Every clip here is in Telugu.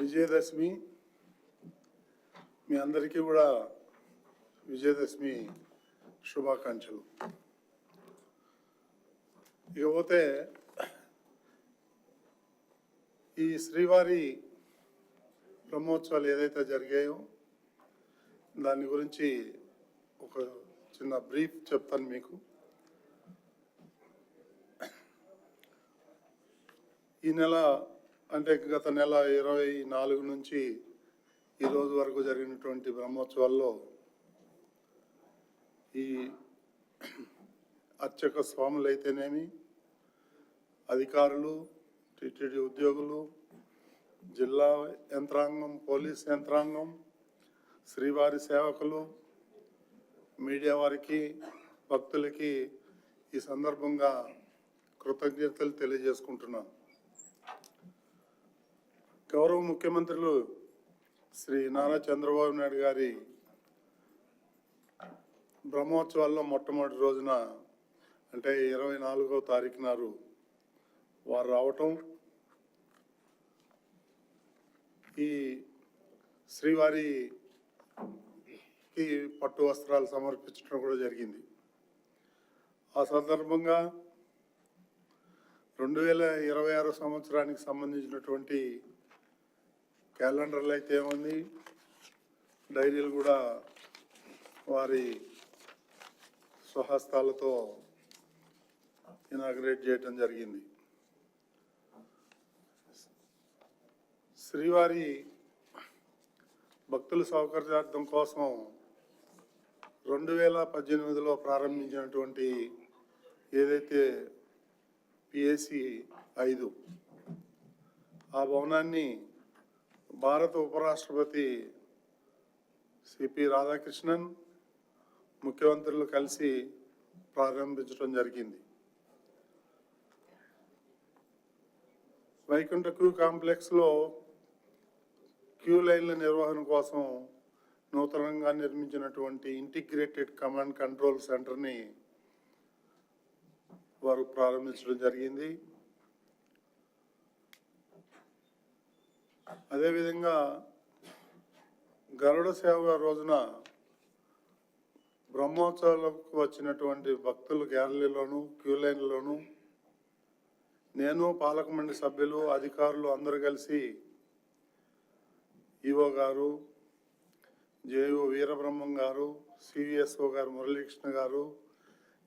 విజయదశమి మీ అందరికీ కూడా విజయదశమి శుభాకాంక్షలు. ఇకపోతే ఈ శ్రీవారి బ్రహ్మోత్సవాలు ఏదైతే జరిగాయో దాని గురించి ఒక చిన్న బ్రీఫ్ చెప్తాను మీకు. ఈ నెల అంటే గత నెల ఇరవై నాలుగు నుంచి ఈరోజు వరకు జరిగినటువంటి బ్రహ్మోత్సవాల్లో ఈ అర్చక స్వాములు అయితేనేమి అధికారులు టీటీడీ ఉద్యోగులు జిల్లా యంత్రాంగం పోలీస్ యంత్రాంగం శ్రీవారి సేవకులు మీడియా వారికి భక్తులకి ఈ సందర్భంగా కృతజ్ఞతలు తెలియజేసుకుంటున్నాను. గౌరవ ముఖ్యమంత్రులు శ్రీ నారా చంద్రబాబు నాయుడు గారి బ్రహ్మోత్సవాల్లో మొట్టమొదటి రోజున అంటే ఇరవై నాలుగో తారీఖు నాడు వారు రావటం ఈ శ్రీవారికి పట్టు వస్త్రాలు సమర్పించడం కూడా జరిగింది. ఆ సందర్భంగా రెండు వేల ఇరవై ఆరు సంవత్సరానికి సంబంధించినటువంటి క్యాలెండర్లు అయితే ఏముంది? డైరీలు కూడా వారి స్వహస్తాలతో ఇనాగ్రేట్ చేయటం జరిగింది. శ్రీవారి భక్తుల సౌకర్యార్థం కోసం రెండు వేల పద్దెనిమిదిలో ప్రారంభించినటువంటి ఏదైతే పిఎస్సి ఐదు ఆ భవనాన్ని భారత ఉపరాష్ట్రపతి సిపి రాధాకృష్ణన్ ముఖ్యమంత్రులు కలిసి ప్రారంభించడం జరిగింది. వైకుంఠ క్యూ కాంప్లెక్స్లో క్యూ లైన్ల నిర్వహణ కోసం నూతనంగా నిర్మించినటువంటి ఇంటిగ్రేటెడ్ కమాండ్ కంట్రోల్ సెంటర్ని వారు ప్రారంభించడం జరిగింది. అదేవిధంగా గరుడ సేవ రోజున బ్రహ్మోత్సవాలకు వచ్చినటువంటి భక్తులు గ్యాలరీలోను క్యూ లైన్లోను నేను పాలక మండలి సభ్యులు అధికారులు అందరూ కలిసి ఈఓ గారు జేఓ వీరబ్రహ్మం గారు సివిఎస్ఓ గారు మురళీకృష్ణ గారు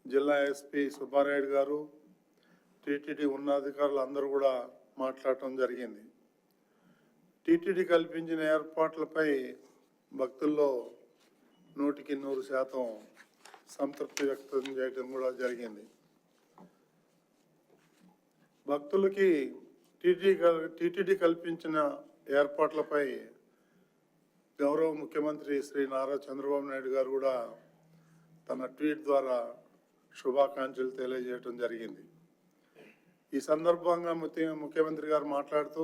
జిల్లా ఎస్పీ సుబ్బారాయుడు గారు టీటీడీ ఉన్నతాధికారులు అందరూ కూడా మాట్లాడటం జరిగింది. టీటీడీ కల్పించిన ఏర్పాట్లపై భక్తుల్లో నూటికి నూరు శాతం సంతృప్తి వ్యక్తం చేయడం కూడా జరిగింది. భక్తులకి టీటీ టీటీడీ కల్పించిన ఏర్పాట్లపై గౌరవ ముఖ్యమంత్రి శ్రీ నారా చంద్రబాబు నాయుడు గారు కూడా తన ట్వీట్ ద్వారా శుభాకాంక్షలు తెలియజేయడం జరిగింది. ఈ సందర్భంగా ముఖ్యమంత్రి గారు మాట్లాడుతూ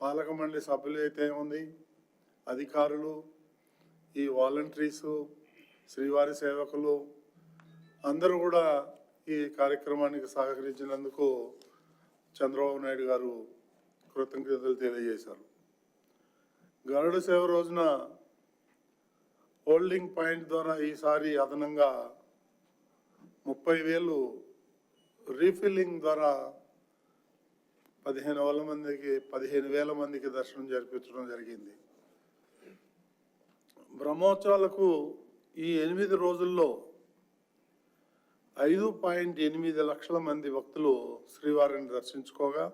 పాలక మండలి సభ్యులు అయితే ఉంది అధికారులు ఈ వాలంటీర్సు శ్రీవారి సేవకులు అందరూ కూడా ఈ కార్యక్రమానికి సహకరించినందుకు చంద్రబాబు నాయుడు గారు కృతజ్ఞతలు తెలియజేశారు. గరుడ సేవ రోజున హోల్డింగ్ పాయింట్ ద్వారా ఈసారి అదనంగా ముప్పై వేలు రీఫిల్లింగ్ ద్వారా పదిహేను వేల మందికి పదిహేను వేల మందికి దర్శనం జరిపించడం జరిగింది. బ్రహ్మోత్సవాలకు ఈ ఎనిమిది రోజుల్లో ఐదు పాయింట్ ఎనిమిది లక్షల మంది భక్తులు శ్రీవారిని దర్శించుకోగా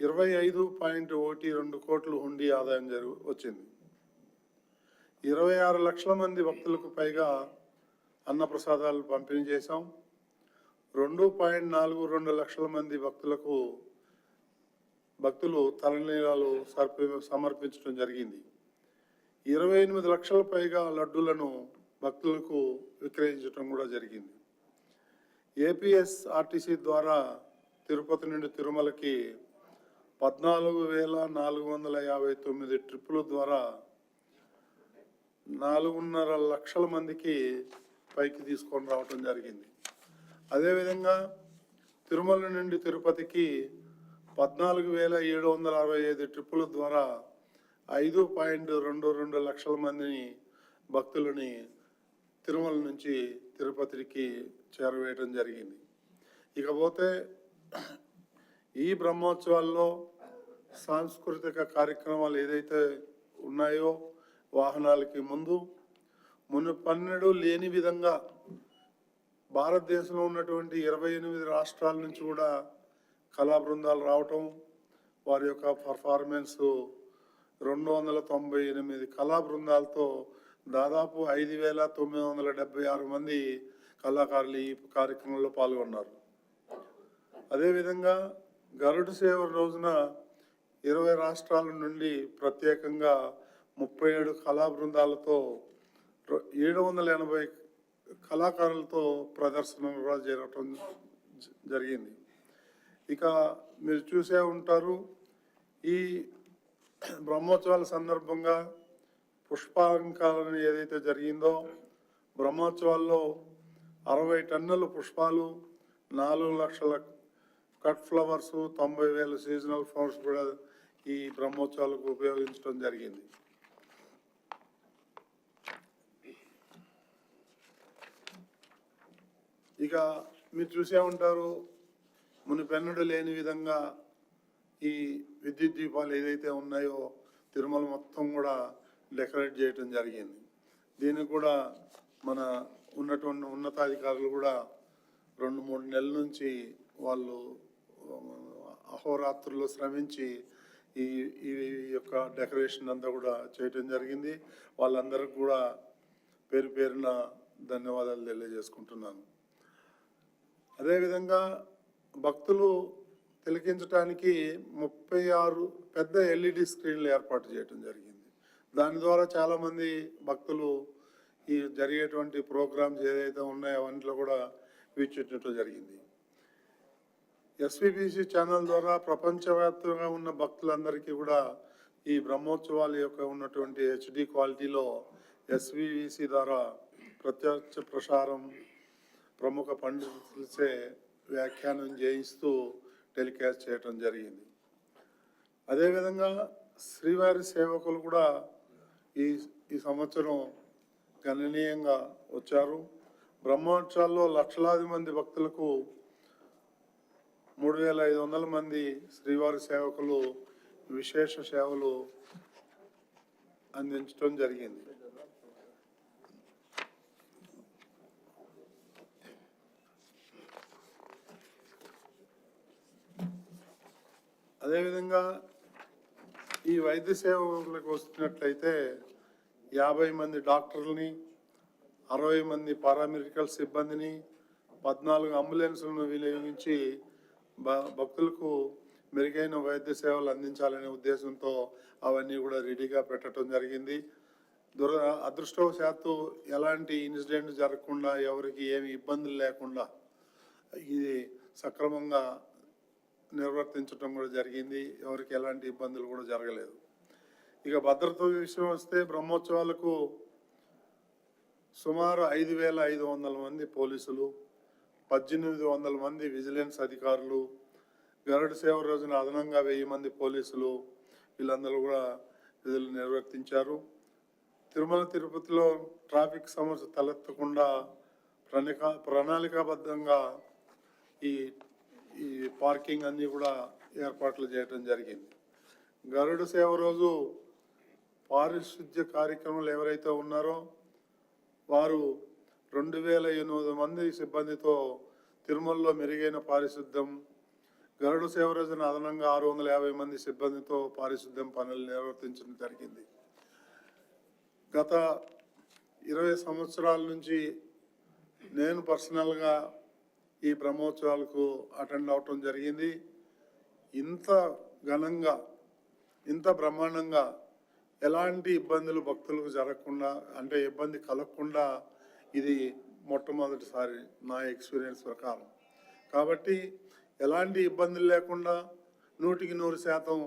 ఇరవై ఐదు పాయింట్ ఒకటి రెండు కోట్లు హుండీ ఆదాయం జరుగు వచ్చింది. ఇరవై ఆరు లక్షల మంది భక్తులకు పైగా అన్నప్రసాదాలు పంపిణీ చేశాం. రెండు పాయింట్ నాలుగు రెండు లక్షల మంది భక్తులకు భక్తులు తలనీలాలు సర్ప సమర్పించడం జరిగింది. ఇరవై ఎనిమిది లక్షల పైగా లడ్డూలను భక్తులకు విక్రయించడం కూడా జరిగింది. ఏపీఎస్ ఆర్టీసీ ద్వారా తిరుపతి నుండి తిరుమలకి పద్నాలుగు వేల నాలుగు వందల యాభై తొమ్మిది ట్రిప్పుల ద్వారా నాలుగున్నర లక్షల మందికి పైకి తీసుకొని రావటం జరిగింది. అదేవిధంగా తిరుమల నుండి తిరుపతికి పద్నాలుగు వేల ఏడు వందల అరవై ఐదు ట్రిప్పుల ద్వారా ఐదు పాయింట్ రెండు రెండు లక్షల మందిని భక్తులని తిరుమల నుంచి తిరుపతికి చేరవేయడం జరిగింది. ఇకపోతే ఈ బ్రహ్మోత్సవాల్లో సాంస్కృతిక కార్యక్రమాలు ఏదైతే ఉన్నాయో వాహనాలకి ముందు మునుపన్నెడు లేని విధంగా భారతదేశంలో ఉన్నటువంటి ఇరవై ఎనిమిది రాష్ట్రాల నుంచి కూడా కళా బృందాలు రావటం వారి యొక్క పర్ఫార్మెన్స్ రెండు వందల తొంభై ఎనిమిది కళా బృందాలతో దాదాపు ఐదు వేల తొమ్మిది వందల డెబ్బై ఆరు మంది కళాకారులు ఈ కార్యక్రమంలో పాల్గొన్నారు. అదేవిధంగా గరుడు సేవ రోజున ఇరవై రాష్ట్రాల నుండి ప్రత్యేకంగా ముప్పై ఏడు కళా బృందాలతో ఏడు వందల ఎనభై కళాకారులతో ప్రదర్శనలు కూడా జరగటం జరిగింది. ఇక మీరు చూసే ఉంటారు ఈ బ్రహ్మోత్సవాల సందర్భంగా పుష్పాలంకారం ఏదైతే జరిగిందో బ్రహ్మోత్సవాల్లో అరవై టన్నుల పుష్పాలు నాలుగు లక్షల కట్ ఫ్లవర్స్ తొంభై వేల సీజనల్ ఫ్లవర్స్ కూడా ఈ బ్రహ్మోత్సవాలకు ఉపయోగించడం జరిగింది. ఇక మీరు చూసే ఉంటారు మునిపెన్నడు లేని విధంగా ఈ విద్యుత్ దీపాలు ఏదైతే ఉన్నాయో తిరుమల మొత్తం కూడా డెకరేట్ చేయటం జరిగింది. దీనికి కూడా మన ఉన్నటువంటి ఉన్నతాధికారులు కూడా రెండు మూడు నెలల నుంచి వాళ్ళు అహోరాత్రులు శ్రమించి ఈ ఈ యొక్క డెకరేషన్ అంతా కూడా చేయటం జరిగింది. వాళ్ళందరికీ కూడా పేరు పేరున ధన్యవాదాలు తెలియజేసుకుంటున్నాను. అదేవిధంగా భక్తులు తిలకించడానికి ముప్పై ఆరు పెద్ద ఎల్ఈడి స్క్రీన్లు ఏర్పాటు చేయడం జరిగింది. దాని ద్వారా చాలామంది భక్తులు ఈ జరిగేటువంటి ప్రోగ్రామ్స్ ఏదైతే ఉన్నాయో అవన్నిలో కూడా వీక్షించడం జరిగింది. ఎస్విబిసి ఛానల్ ద్వారా ప్రపంచవ్యాప్తంగా ఉన్న భక్తులందరికీ కూడా ఈ బ్రహ్మోత్సవాల యొక్క ఉన్నటువంటి హెచ్డి క్వాలిటీలో ఎస్విబిసి ద్వారా ప్రత్యక్ష ప్రసారం ప్రముఖ పండితులచే వ్యాఖ్యానం చేయిస్తూ టెలికాస్ట్ చేయటం జరిగింది. అదేవిధంగా శ్రీవారి సేవకులు కూడా ఈ ఈ సంవత్సరం గణనీయంగా వచ్చారు. బ్రహ్మోత్సవాల్లో లక్షలాది మంది భక్తులకు మూడు వేల ఐదు వందల మంది శ్రీవారి సేవకులు విశేష సేవలు అందించడం జరిగింది. అదేవిధంగా ఈ వైద్య సేవలకు వస్తున్నట్లయితే యాభై మంది డాక్టర్లని అరవై మంది పారామెడికల్ సిబ్బందిని పద్నాలుగు అంబులెన్స్లను వినియోగించి భ- భక్తులకు మెరుగైన వైద్య సేవలు అందించాలనే ఉద్దేశంతో అవన్నీ కూడా రెడీగా పెట్టడం జరిగింది. దుర అదృష్టవశాత్తు ఎలాంటి ఇన్సిడెంట్ జరగకుండా ఎవరికి ఏమి ఇబ్బందులు లేకుండా ఇది సక్రమంగా నిర్వర్తించడం కూడా జరిగింది. ఎవరికి ఎలాంటి ఇబ్బందులు కూడా జరగలేదు. ఇక భద్రత విషయం వస్తే బ్రహ్మోత్సవాలకు సుమారు ఐదు వేల ఐదు వందల మంది పోలీసులు పద్దెనిమిది వందల మంది విజిలెన్స్ అధికారులు గరుడ సేవ రోజున అదనంగా వెయ్యి మంది పోలీసులు వీళ్ళందరూ కూడా విధులు నిర్వర్తించారు. తిరుమల తిరుపతిలో ట్రాఫిక్ సమస్య తలెత్తకుండా ప్రణిక ప్రణాళికాబద్ధంగా ఈ ఈ పార్కింగ్ అన్నీ కూడా ఏర్పాట్లు చేయడం జరిగింది. గరుడ సేవ రోజు పారిశుద్ధ్య కార్యక్రమాలు ఎవరైతే ఉన్నారో వారు రెండు వేల ఎనిమిది మంది సిబ్బందితో తిరుమలలో మెరుగైన పారిశుద్ధ్యం గరుడ సేవ రోజున అదనంగా ఆరు వందల యాభై మంది సిబ్బందితో పారిశుద్ధ్యం పనులు నిర్వర్తించడం జరిగింది. గత ఇరవై సంవత్సరాల నుంచి నేను పర్సనల్గా ఈ బ్రహ్మోత్సవాలకు అటెండ్ అవటం జరిగింది. ఇంత ఘనంగా ఇంత బ్రహ్మాండంగా ఎలాంటి ఇబ్బందులు భక్తులకు జరగకుండా అంటే ఇబ్బంది కలగకుండా ఇది మొట్టమొదటిసారి నా ఎక్స్పీరియన్స్ ప్రకారం. కాబట్టి ఎలాంటి ఇబ్బందులు లేకుండా నూటికి నూరు శాతం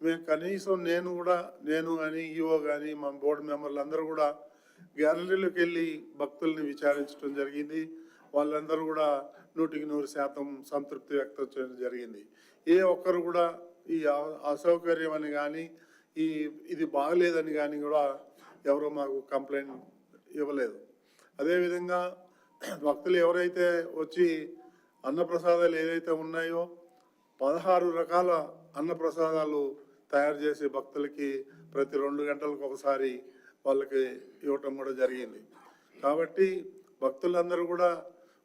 మేము కనీసం నేను కూడా నేను కానీ ఈఓ కానీ మా బోర్డు మెంబర్లు అందరూ కూడా గ్యాలరీలోకి వెళ్ళి భక్తుల్ని విచారించడం జరిగింది. వాళ్ళందరూ కూడా నూటికి నూరు శాతం సంతృప్తి వ్యక్తం చేయడం జరిగింది. ఏ ఒక్కరు కూడా ఈ అసౌకర్యం అని కానీ ఈ ఇది బాగలేదని కానీ కూడా ఎవరు మాకు కంప్లైంట్ ఇవ్వలేదు. అదేవిధంగా భక్తులు ఎవరైతే వచ్చి అన్నప్రసాదాలు ఏదైతే ఉన్నాయో పదహారు రకాల అన్నప్రసాదాలు తయారు చేసి భక్తులకి ప్రతి రెండు గంటలకు ఒకసారి వాళ్ళకి ఇవ్వటం కూడా జరిగింది. కాబట్టి భక్తులందరూ కూడా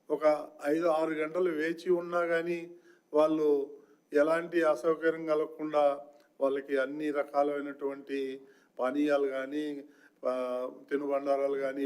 ఒక ఐదు ఆరు గంటలు వేచి ఉన్నా కానీ వాళ్ళు ఎలాంటి అసౌకర్యం కలగకుండా వాళ్ళకి అన్ని రకాలైనటువంటి పానీయాలు కానీ తినుబండారాలు కానీ